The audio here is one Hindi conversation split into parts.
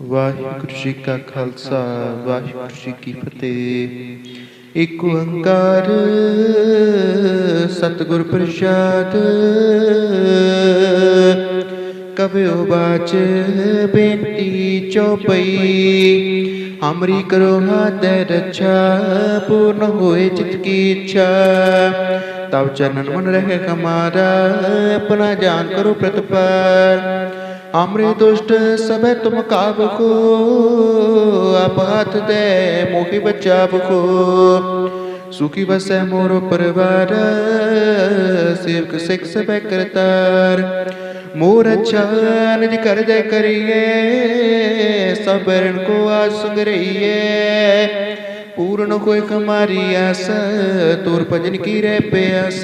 ਵਾਹਿਗੁਰੂ ਜੀ ਕਾ ਖਾਲਸਾ ਵਾਹਿਗੁਰੂ ਜੀ ਕੀ ਫਤਿਹ ਇੱਕ ਓੰਕਾਰ ਸਤਿਗੁਰ ਪ੍ਰਸਾਦ ਕਬਿਓ ਬਾਚ ਬੇਨਤੀ ਚਉਪਈ ਹਮਰੀ ਕਰੋ ਹਾਥ ਰੱਛਾ ਪੂਰਨ ਹੋਏ ਚਿਤ ਕੀ ਇੱਛਾ ਤਬ ਚਰਨਨ ਮਨ ਰਹੇ ਹਮਾਰਾ ਆਪਣਾ ਜਾਨ ਕਰੋ ਪ੍ਰਤਪਾਰ हमरे दुष्ट सब तुम काब को आप हाथ दे मोहि बचाव को सुखी बसै मोर परिवार, सेवक सिख सब करतार। मोर अच्छा कर दे करिए, सबको आज रहिए पूर्ण कोई कमारी आस, तोर भजन की रे प्यास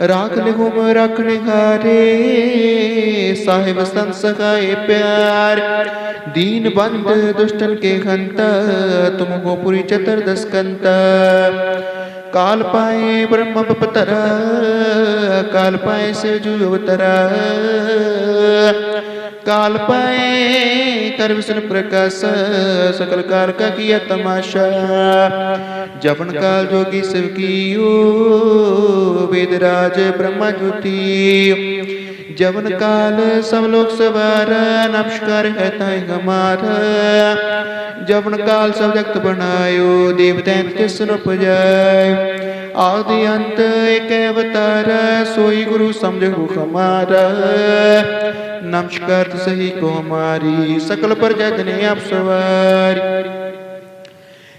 लिहुम रखने हारे साहिब संत सखाए प्यार। दीन बंद, दुष्टन के हंता तुम हो पुरी चतुर्दश कंता। काल पाए ब्रह्म पतरा काल पाए से जुवतरा काल पाए कर विष्णु प्रकाश सकल कार का किया तमाशा जपन काल जोगी शिव की वेदराज ब्रह्मा ज्योति जवन काल सब लोग सवार नमस्कार है ताई हमारा जवन काल सब जगत बनायो देवता किसन उपजाय आदि अंत एक अवतार सोई गुरु समझो हमारा नमस्कार सही कुमारी सकल पर जगने आप सवार।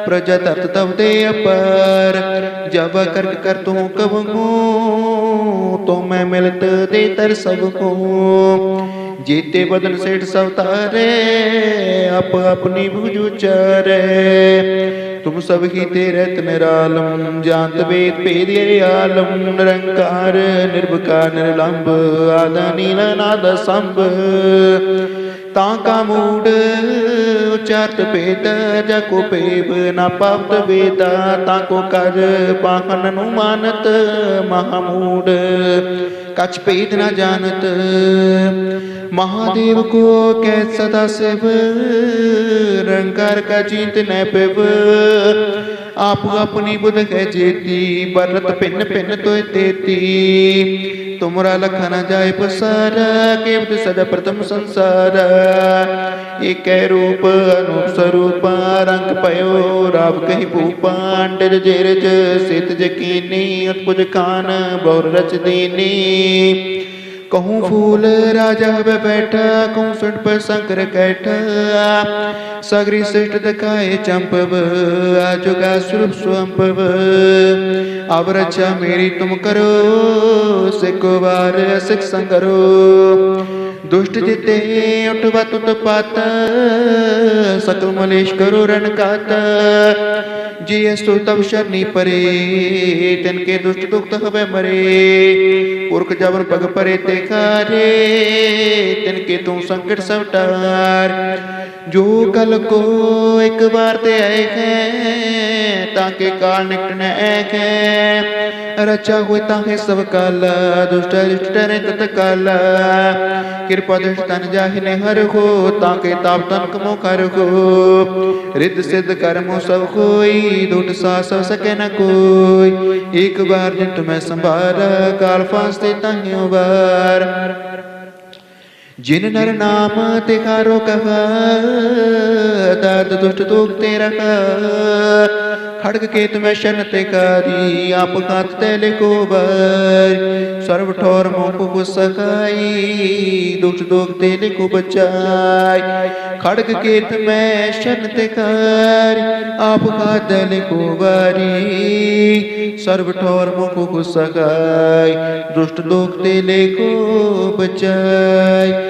प्रजा तत तब दे अपर जब करक कर तू कबू तो मैं मिलत दे तर सबको जीते बदन सेठ सवतारे अप अपनी बुझ उचारे तुम सब ही तेरे निरालम जानत वेद पेद आलम निरंकार निर्भकार निर्लंब आदा नीला नाद संभ ताका मूड उच्चारत पेद जको पेब ना पावत वेदा, ताको कर पाहन नु मानत, महामूड, कछ पेद न जानत। महादेव को कै सदा शिव रंकार का चिंत न पेव। आप अपनी बुध है जेती बरत पिन पिन तो तेती। तुमरा लखन जाय पसार केवट सदा प्रथम संसार। एक रूप, अनूप स्वरूप, रंग पयो, राव कही भूपांड जेरज सित जकीनी, उत्पुज खान बहुर रच दीनी। कहूँ फूल राजा वे बैठा, कहूँ सुट पर शंकर कैठा। सगरी श्रेष्ठ दिखाए चंपव आजुगा स्वरूप स्वंपव अब रक्षा मेरी तुम करो सिको बार सिख संगरो। दुष्ट जिते उठवा तुत पात सकल मलेश करो रण कात। जी सो तब शरणी परे, तिनके दुष्ट दुख हवे मरे। पुरख जबर पग परे ते खारे, तिनके तू संकट जो कल को एक बार ते आए हैं, ताके काल निकटने एक है। रचा हुए ताहे सब काल, दुष्ट दुष्ट रे तत काल। कृपा दुष्ट तन जाहिने हर हो, ताके ताप तन कमो कर हो। रिद्ध सिद्ध कर्मो सब कोई, दुट सा सब सके न कोई। एक बार जिन तुम्हें संभार, काल फांसते ताहियों बार ਜਿਨ ਨਰ ਨਾਮ ਤਿਖਾਰੋ ਕਹਾ, ਦਰਦ ਦੁਸ਼ਟ ਦੁਖ ਤੇ ਰਹਾ ਖੜਗ ਕੇਤ ਮੈਂ ਸ਼ਨ ਤੇ ਕਾਰੀ, ਆਪ ਖਾਤ ਤੇ ਲਿਖੋ ਬਰ ਸਰਬ ਠੋਰ ਮੋਹ ਕੋ ਸਕਾਈ ਦੁਸ਼ਟ ਦੁਖ ਤੇ ਲਿਖੋ ਬਚਾਈ ਖੜਗ ਕੇਤ ਮੈਂ ਸ਼ਨ ਤੇ ਕਾਰੀ, ਆਪ ਖਾਤ ਤੇ ਲਿਖੋ ਬਾਰੀ ਸਰਬ ਠੋਰ ਮੋਹ ਕੋ ਸਕਾਈ ਦੁਸ਼ਟ ਦੁਖ ਤੇ ਲਿਖੋ ਬਚਾਈ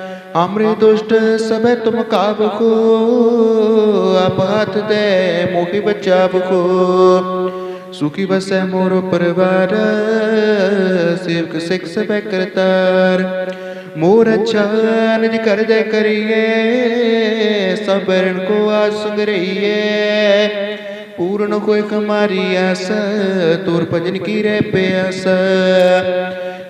ਹਮਰੇ ਦੁਸ਼ਟ ਸਭੈ ਤੁਮ ਕਾਬ ਕੋ ਆਪ ਹੱਥ ਦੇ ਮੋਹਿ ਬਚਾਵ ਕੋ ਸੁਖੀ ਵਸੈ ਮੋਰ ਪਰਵਾਰ, ਸੇਵਕ ਸਿਖ ਸਭੈ ਕਰਤਾਰ। ਮੋਰ ਅੱਛਾ ਨਿਜ ਕਰ ਕਰੀਏ ਸਬਰਨ ਕੋ ਆਸ ਸੰਗਰਈਏ ਪੂਰਨ ਕੋਈ ਕਮਾਰੀ ਆਸ, ਤੁਰ ਭਜਨ ਕੀ ਰਹਿ ਪਿਆਸ।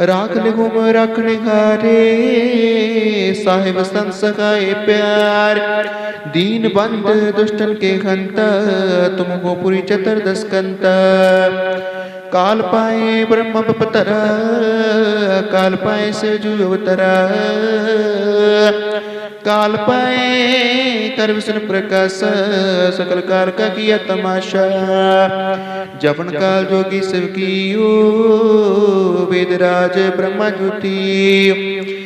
राख घूम रखने हारे साहिब संत प्यार। दीन बंद, दुष्टन के खंत तुम पूरी चतर दस कंत काल पाए ब्रह्म पतरा काल पाए से जु अवतरा काल पाए, कर विष्णु प्रकाश, सकल काल का किया तमाशा। जपन काल जोगी शिव की वेदराज ब्रह्मा ज्योति।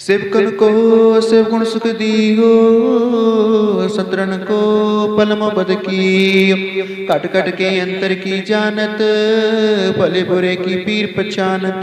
सेवकन को सेव गुण सुख हो सतरन को पलम पद की कट कट के अंतर की जानत, भले बुरे की पीर पछानत।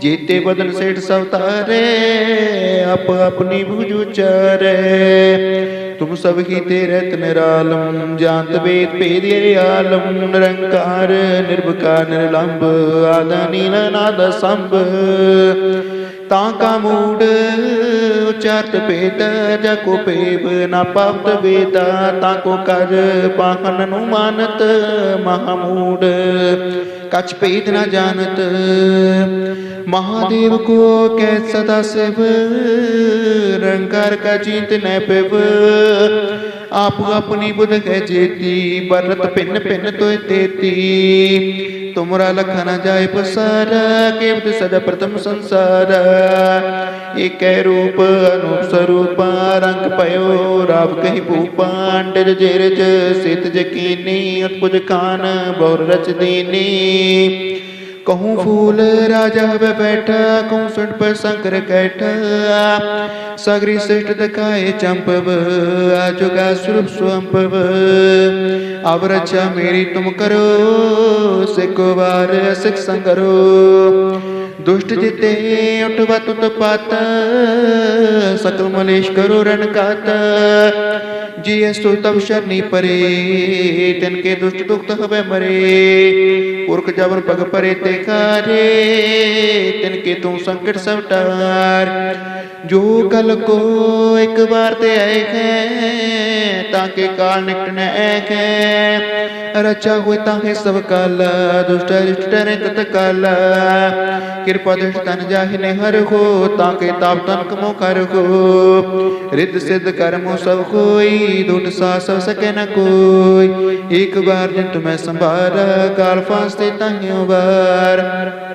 ਜੀਤੇ ਬਦਨ ਸੇਠ ਸਭ ਤਾਰੇ ਆਪ ਆਪਣੀ ਭੁਜ ਉਚਾਰੇ। ਤੁਮ ਸਭ ਕੀ ਤੇ ਰਤ ਨਿਰਾਲਮ ਜਾਤ ਵੇਦ ਭੇਦ ਆਲਮ, ਨਿਰੰਕਾਰ, ਨਿਰਭਕਾਰ, ਨਿਰਲੰਭ, ਆਦਾ ਨੀਲ ਨਾਦ ਸੰਭ ਤਾਂ ਕਾ ਮੂੜ, ਉਚਰਤ ਭੇਦ, ਜਾ ਕੋ ਪੇਬ ਨਾ ਪਾਪਤ ਵੇਦਾ। ਤਾਂ ਕੋ ਕਰ ਪਾਹਨ ਨੂੰ ਮਾਨਤ ਮਹਾਮੂੜ कछ भेद न जानत। महादेव को कै सदा शिव रंगार का जीत न पिव। आप अपनी बुध कह जेती बरत पिन पिन तो तेती। तुमरा लखन जाय पसार केवट सदा प्रथम संसार। एक रूप, अनूप स्वरूप, रंग पयो, राव कही भूपांड जेरज, सित जकीनी, उत्पुज कान बहुर रच दीनी। कहूँ फूल राजा वे बैठा कहूँ सुट पर शंकर कैठा सगरी श्रेष्ठ दखाए चंपव आजुगा स्वरूप स्वंपव अब रक्षा मेरी तुम करो सिको बार सिख संगरो दुष्ट जिते उठवा तुत पात सकल मलेश करो रण कात जी सो तब शरणी परे, तिनके दुष्ट दुख हवे मरे। पुरख जवन पग परे ते खारे तिनके तू संकट सब टार ਜੋ ਕਲ ਕੋ ਇੱਕ ਵਾਰ ਤੇ ਆਏ ਹੈ ਤਾਂ ਕੇ ਕਾਲ ਨਿਕਟ ਨ ਹੈ ਰਚਾ ਹੋਏ ਤਾਂ ਹੈ ਸਭ ਕਾਲ ਦੁਸ਼ਟ ਰਿਸ਼ਟ ਨੇ ਤਤ ਕਾਲ ਕਿਰਪਾ ਦ੍ਰਿਸ਼ ਤਨ ਜਾਹਿ ਨੇ ਹਰ ਹੋ ਤਾਂ ਕੇ ਤਾਪ ਤਨ ਕਮੋ ਕਰ ਹੋ ਰਿੱਧ ਸਿੱਧ ਕਰਮੋ ਸਭ ਕੋਈ ਦੁਟ ਸਾ ਸਭ ਸਕੈ ਨ ਕੋਈ ਇੱਕ ਵਾਰ ਜਿਨ ਤੁਮੈ ਸੰਭਾਰ ਕਾਲ ਫਾਸਤੇ ਤਾਹਿਓ ਵਾਰ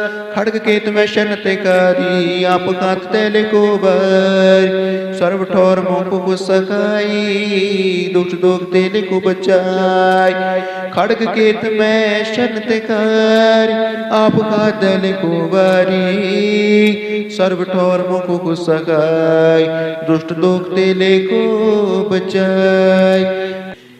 खड़ग केत में शरण ते करी, आप को बर सर्व ठोर मोह सकाई सखाई दुख दुख तेले को बचाई। खड़ग केत में शरण ते करी, आप का को बारी सर्व ठोर मोह को दुष्ट दुख तेले को बचाई।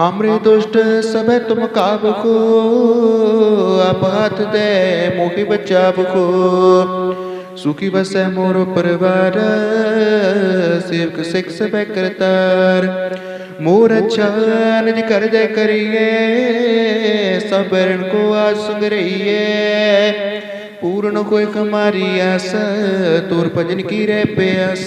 अमृत दुष्ट सब तुम काब को अपहत दे मोहि बचाब को सुखी बस है मोर परिवार, सेवक सिख सब करतार। मोर अच्छा कर दे करिए, सबको आज सुन रहिए पूर्ण कोई कमारी आस तुर भजन की रे प्यास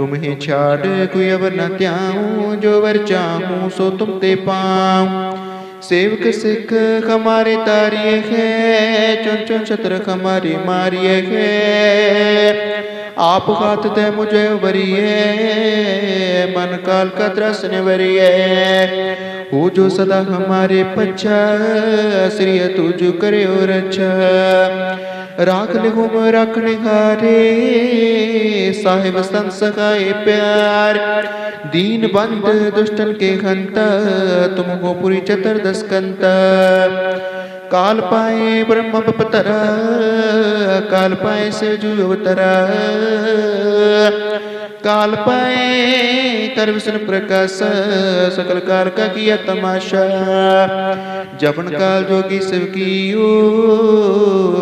तुम्हें छाड़ कोई अवर न त्याऊं, जो वर चाहूँ, सो तुम ते पाऊँ। सेवक सिख हमारे तारिये है, चुन चुन छत्र हमारी मारिये है। आप हाथ दे मुझे उबरिए मन काल का त्रस निवरिए हो जो सदा हमारे पच्छा श्री तुझ करे और अच्छा। राख निगुम रखन हारे साहिब संत सखाए प्यार। दीन बंद, दुष्टन के घंता तुमको पूरी चतर दस काल पाए ब्रह्म पतरा काल पाए से जू काल पाए कर विष्णु प्रकाश, सकल कार का किया तमाशा। जपन काल जोगी शिव कियो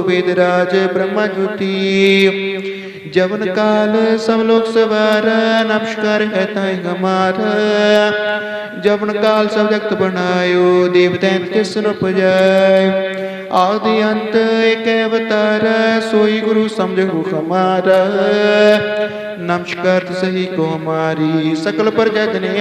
वेदराज ब्रह्मा ज्योति। जवन काल सब लोग सवार, नमस्कार है ताई हमारा। जवन काल सब जगत बनायो, देव दैत के सुन उपजाय आदि अंत एक अवतार सोई गुरु समझो हमारा नमस्कार सही को हमारी सकल प्रजा जने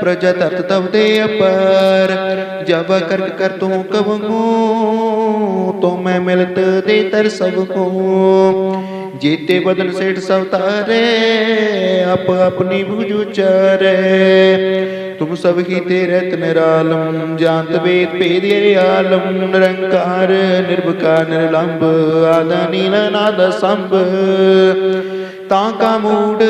प्रजा तत तब दे अपर जब कर कर तू कब तो मैं मिलत दे तर सबको जीते बदन सेठ सब तारे अप अपनी भुज उचारे तुम सब ही तेरे निरालम जानत वेद भेद आलम निरंकार निर्भकार निर्लंब आदा नील नाद संभ ਤਾਂ ਕਾ ਮੂੜ,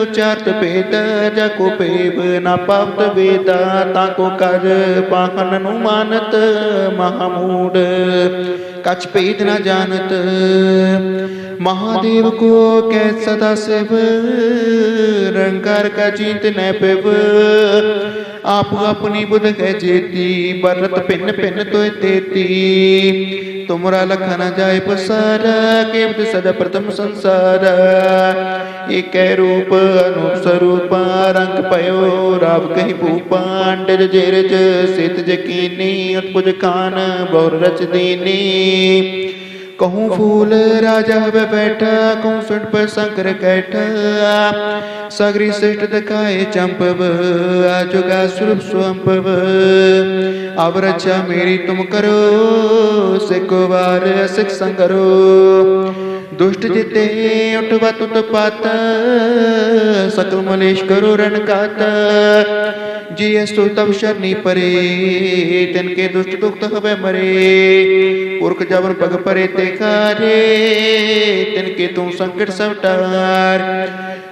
ਉਚਾਰਤ ਭੇਦ ਜਾ ਕੋ ਪੇਬ ਨਾ ਪਾਵਤ ਵੇਦਾ, ਤਾਂ ਕੋ ਕਰ ਪਾਖਨ ਨੂੰ ਮਾਨਤ ਮਹਾਮੂੜ। ਕਛ ਭੇਦ ਨਾ ਜਾਣਤ, ਮਹਾਦੇਵ ਕੋ ਕੈ ਸਦਾ ਸਿਵ, ਰੰਗਾਰ ਕਾ ਚਿੰਤ ਨੈ ਪਿਵ। आप अपनी बुध है जेती बरत पिन पिन तो तेती। तुमरा लखन जाय पसार केवट सदा प्रथम संसार। एक रूप, अनूप स्वरूप, रंग पयो, राव कही भूपांड जेरज, सित जकीनी, उत्पुज खान बौर रच दीनी। कहूँ फूल राजा हवे बैठा, कहूँ सुंड पर शंकर कैठा। सगरी श्रेष्ठ दिखाए चंपव, आजुगा स्वरूप स्वंपव अब रक्षा मेरी तुम करो सिको बार सिख संगरो। दुष्ट जिते उठवा तुत पात, सकल मलेश करो रण कात। जिय तब शरणी परे, तिनके दुष्ट दुख हवे मरे। पुरख जबर पग परे ते खारे तिनके तू संकट सब टार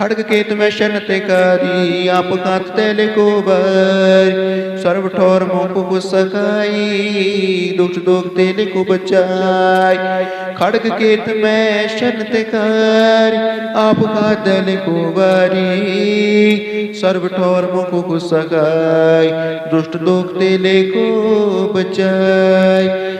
खड़ग के तुम्हें शन तिकारी आप कात तेले को बर सर्व ठोर मोह को सकाई दुष्ट दुख तेले को बचाई खड़ग के तुम्हें शन तिकार आप कात तेले को बारी सर्व ठोर मोह को सकाई दुष्ट दुख तेले को बचाई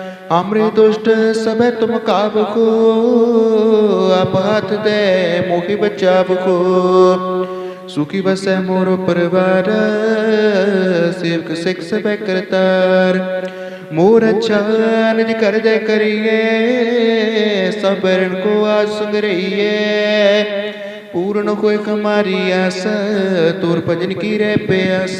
हमरे दुष्ट सब तुम काब को आप हाथ दे मोहि बचाव को सुखी बस मोर परिवार, सेवक सिख सब करतार। मोर अच्छा कर दे करिए, सबको आज सुंग रहिए। पूर्ण होए हमारी आस तोर भजन की रे प्यास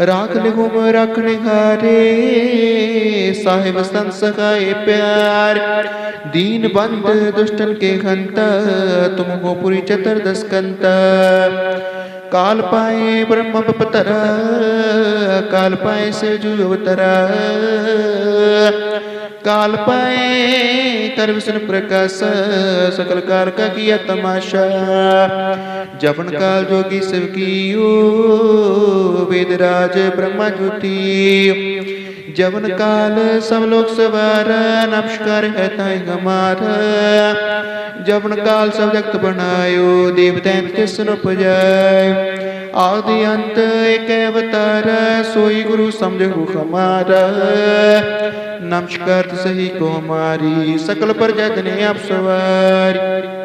राख लिहुम रखने हारे साहिब संत सखाए प्यार। दीन बंद, दुष्टन के खंत तुम हो पुरी चतुर्दश कंता। काल पाए ब्रह्म पतरा काल पाए से जु अवतरा। काल पाए कर विष्णु प्रकाश सकल कार का किया तमाशा। जपन काल जोगी शिव की ओ वेदराज ब्रह्मा ज्योति। जवन काल सब लोग सवार नमस्कार है ताई हमारा जवन काल सब जगत बनायो देवदैत के सुन उपजाय आदि अंत एक अवतार, सोई गुरु समझो हमारा। नमस्कार सही को हमारी सकल पर जतने आप सवार।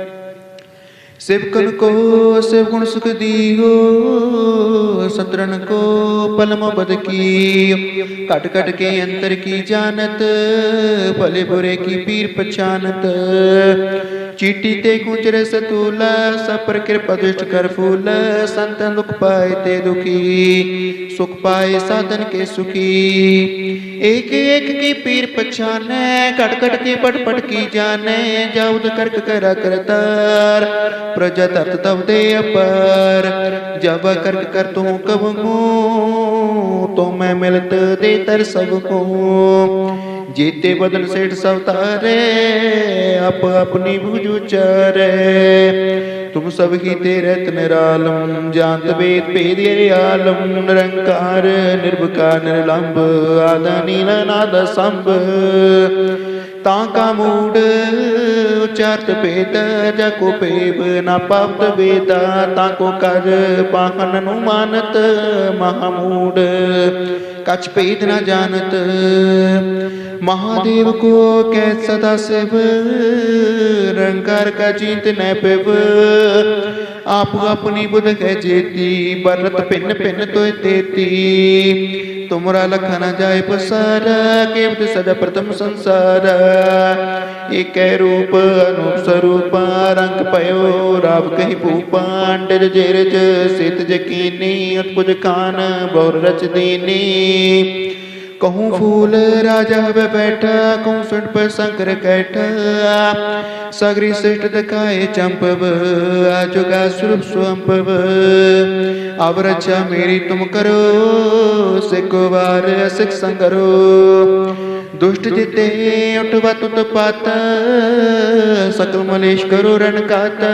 सेवकन को सेव गुण सुख दियो सतरन को पलम बद की कट कट के अंतर की जानत भले बुरे की पीर पहचानत चीटी ते कुंजर सतूला सब पर कृपा दुष्ट कर फूल। संतन दुख पाए ते दुखी, सुख पाए साधन के सुखी। एक एक की पीर पहचाने कट कट के पट पट की जाने। जाउद करक करा करतार प्रजा तत तब दे अपर। जब करक कर तू कब तो मैं मिलत दे तर सबको। जीते बदन सेठ सब तारे अप अपनी भुज उचारे तुम सब ही तेरे निरालम जानत वेद भेद ये आलम निरंकार निर्भकार निर्लंब आदा नील नाद संभ ताका मूड उच्चारत भेद जको पेब न पावत वेदा ताको कर पाहन नु मानत महामूड कछ भेद न जानत। महादेव को कै सदा शिव रंकार का चिंत न पिव। आप अपनी बुध कह जेती, बरत पिन पिन तो देती तुमरा लखन जाए पसार केवट सदा प्रथम संसार। एक रूप, अनूप स्वरूप रंग पयो, राव कही भूपांड डर जेरज, सित जकीनी उत्पुज कान बहुर रच दीनी। कहूँ फूल राजा हवे बैठा, कहूँ सुन पर शंकर कैठा। सगरी श्रेष्ठ दिखाए चंपव आजुगा स्वरूप स्वंपव। अब रक्षा मेरी तुम करो सिको वार सिख संगरो दुष्ट जिते उठवा तुत पाता, सकल मलेश करो रण काता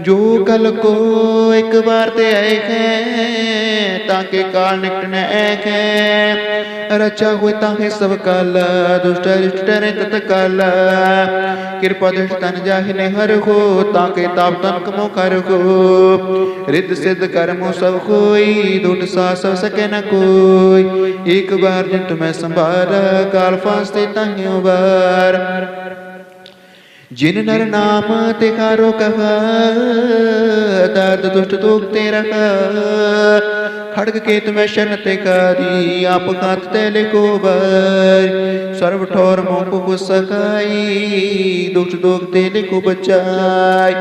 जो कल को एक बार ते आए हैं ताके काल निकट न है रचा हुए ताके सब काल दुष्ट रिष्ट डरे तत काल कृपा दृष्ट तन जाहिने हर हो ताके ताप तन कमो कर हो रिद्ध सिद्ध कर्मो सब कोई दुट सा सब सके न कोई एक बार जिन तुम्हें संभार काल फांसते ताहियों बार जिन नर नाम तिकारो कहा दर्द दुष्ट दुखते रहा। खड़ग केत में शन तिकारी आप खात तेले को बर सर्व ठोर मोको को सकाई दुष्ट दुख तेले को बचाई।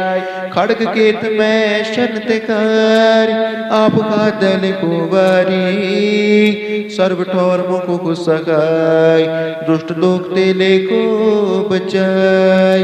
खड़ग केत में शन तिकार आप खात तेले को बारी सर्व ठोर मोको को सकाई दुष्ट दुख तेले को बचाई।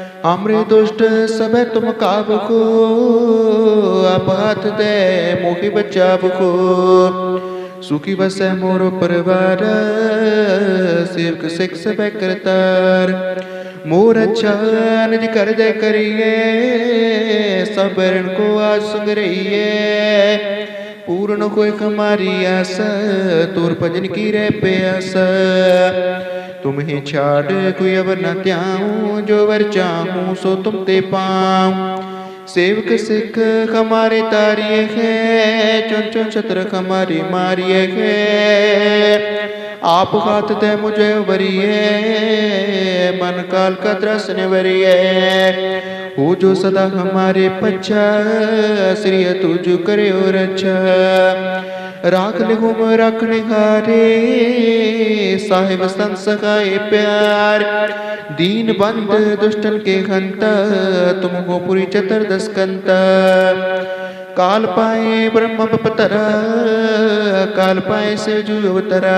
हमरे दुष्ट सब तुम काब को आप हाथ दे, मोहि बचाव को सुखी बसै मोरो परिवार, सेवक सिख सब करतार। मोर अच्छा निज कर जय करिए, सब ऋण को आज संग रहिए। पूर्ण कोई हमारी आस तोर भजन की रे प्यास तुम्हें छाड़ कोई अब न त्याऊं, जो वर चाहूँ, सो तुम ते पाऊँ। सेवक सिख हमारे तारिये है, चुन चुन छत्र हमारी मारिये है। आप हाथ दे मुझे वरिए, मन काल का दर्शन वरिए वो जो सदा हमारे पच्छा श्री तुझ करे और अच्छा राख लिहुम रख रखने हारे साहिब संत सखाए प्यार। दीन बंद, दुष्टन के खंत तुम पूरी पुरी चतुर्दश कंत। काल पाए ब्रह्म पतरा काल पाए से जू अवतरा।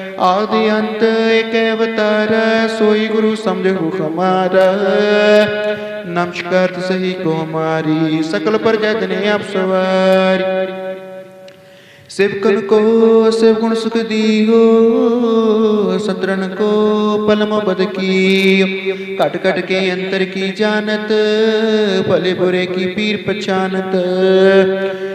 आदि अंत एक अवतार सोई गुरु समझो हमारा नमस्कार सही को हमारी सकल प्रजा ने आप सवारी सेवकन को सेव गुण सुख दियो सत्रन को पलम बद की कट कट के अंतर की जानत भले बुरे की पीर पछानत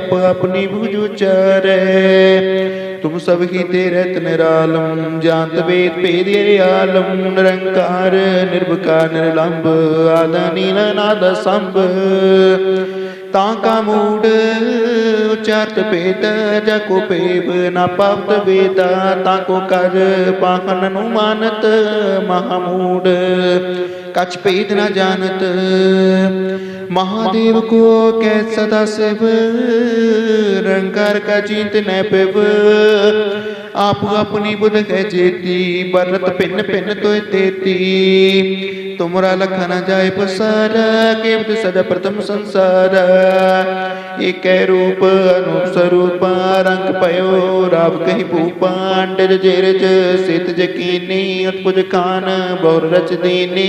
ਆਪ ਆਪਣੀ ਬੁਝ ਉਚਾਰੈ। ਤੁਮ ਸਭ ਕੀ ਤੇ ਰਤ ਨਿਰਾਲਮ ਜਾਤ ਵੇਦ ਭੇਦੇ ਆਲਮ। ਨਿਰੰਕਾਰ ਨਿਰਭਕਾਰ ਨਿਰਲੰਭ, ਆਦਿ ਨੀਲ ਨਾਦ ਸੰਭ ਤਾਂ ਕਾ ਮੂੜ, ਉਚਾਰਤ ਭੇਦ, ਜਾ ਕੋ ਪੇਬ ਨਾ ਪਾਪਤ ਵੇਦਾ। ਤਾਂ ਕੋ ਕਰ ਪਾਹਨ ਨੂੰ ਮਾਨਤ, ਮਹਾ ਮੂੜ। ਕਛ ਭੇਦ ਨਾ ਜਾਣਤ। महादेव को कै सदा शिव रंकार का चिंत न पिव। आप अपनी बुध है जेती बरत पिन पिन तो तेती। तुमरा लखन जाय पसारा, केवत सदा प्रथम संसार। एक रूप, अनूप स्वरूप, रंग पयो, राव कही भूपांड जेरज। सित जकीनी उत्पुज खान बहुर रच दीनी।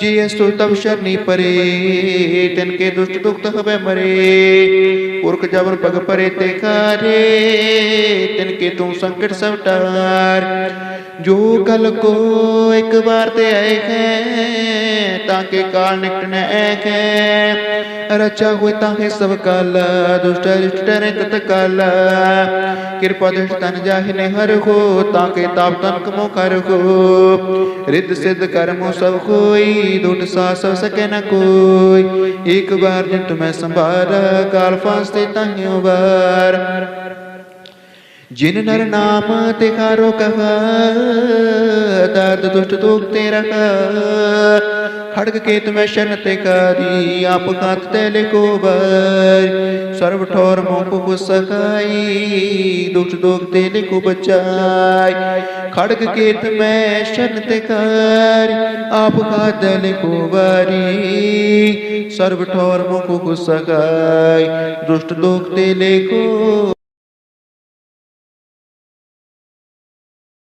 जी सो तब शनि परे, तिनके दुष्ट दुख हवे मरे। पुरख जबन पग परे ते खारे, तिनके तू संकट सब टार जो कल को एक बार ते आए हैं, ताके काल निकट न ऐक है। रचा हुए ताके सब काल, दुष्ट दुष्ट डरे तत काल। कृपा दृष्ट तन जाहि ने हर हो, ताके ताप तन कमो कर हो। रिद्ध सिद्ध कर्मो सब कोई, दुट सा सब सके न कोई। एक बार जिन तुम्हें संभारा काल फांसते ताहियों बार जिन नर नाम तिखारो कहा दर्द दुष्ट दुखते रहा खड़ग केत में शन तिकारी आप खात तेले को बर सर्व ठोर मोह को सखाई दुष्ट दुख तेले को बचाई खड़ग केत में शन तिकार आप खात तेले को बारी सर्व ठोर मोह को सखाई दुष्ट दुख तेले को